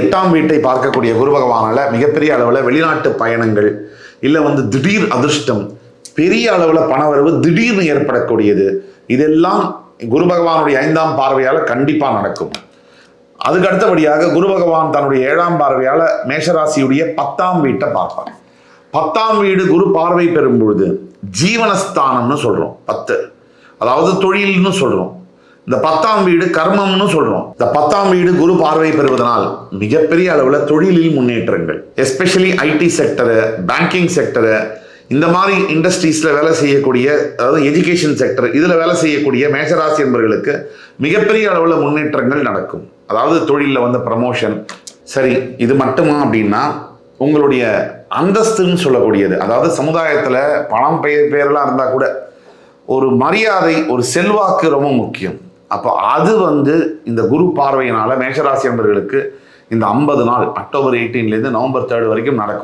எட்டாம் வீட்டை பார்க்கக்கூடிய குரு பகவானால மிகப்பெரிய அளவில் வெளிநாட்டு பயணங்கள் இல்லை வந்து திடீர் அதிர்ஷ்டம் பெரிய அளவில் பணவரவு திடீர்னு ஏற்படக்கூடியது. இதெல்லாம் குரு பகவானுடைய ஐந்தாம் பார்வையால் கண்டிப்பாக நடக்கும். அதுக்கு அடுத்தபடியாக குரு பகவான் தன்னுடைய ஏழாம் பார்வையால் மேஷராசியுடைய பத்தாம் வீட்டை பார்ப்பார். பத்தாம் வீடு குரு பார்வை பெறும் பொழுது ஜீவனஸ்தானம்னு சொல்கிறோம் பத்து. அதாவது தொழில்னு சொல்கிறோம் இந்த பத்தாம் வீடு கர்மம்னு சொல்றோம். இந்த பத்தாம் வீடு குரு பார்வை பெறுவதனால் மிகப்பெரிய அளவில் தொழிலில் முன்னேற்றங்கள். Especially IT sector banking sector இந்த மாதிரி இண்டஸ்ட்ரீஸில் வேலை செய்யக்கூடிய அதாவது எஜுகேஷன் செக்டர் இதில் வேலை செய்யக்கூடிய மேஷராசி என்பவர்களுக்கு மிகப்பெரிய அளவில் முன்னேற்றங்கள் நடக்கும். அதாவது தொழிலில் வந்து ப்ரமோஷன் சரி இது மட்டுமா அப்படின்னா உங்களுடைய அந்தஸ்துன்னு சொல்லக்கூடியது. அதாவது சமுதாயத்தில் பணம் பெயர் பெயரெல்லாம் இருந்தால் கூட ஒரு மரியாதை ஒரு செல்வாக்கு ரொம்ப முக்கியம். அப்போ அது வந்து இந்த குரு பார்வையினால மேஷராசி என்பவர்களுக்கு இந்த ஐம்பது நாள் அக்டோபர் எயிட்டீன்லேருந்து நவம்பர் தேர்ட் வரைக்கும் நடக்கும்.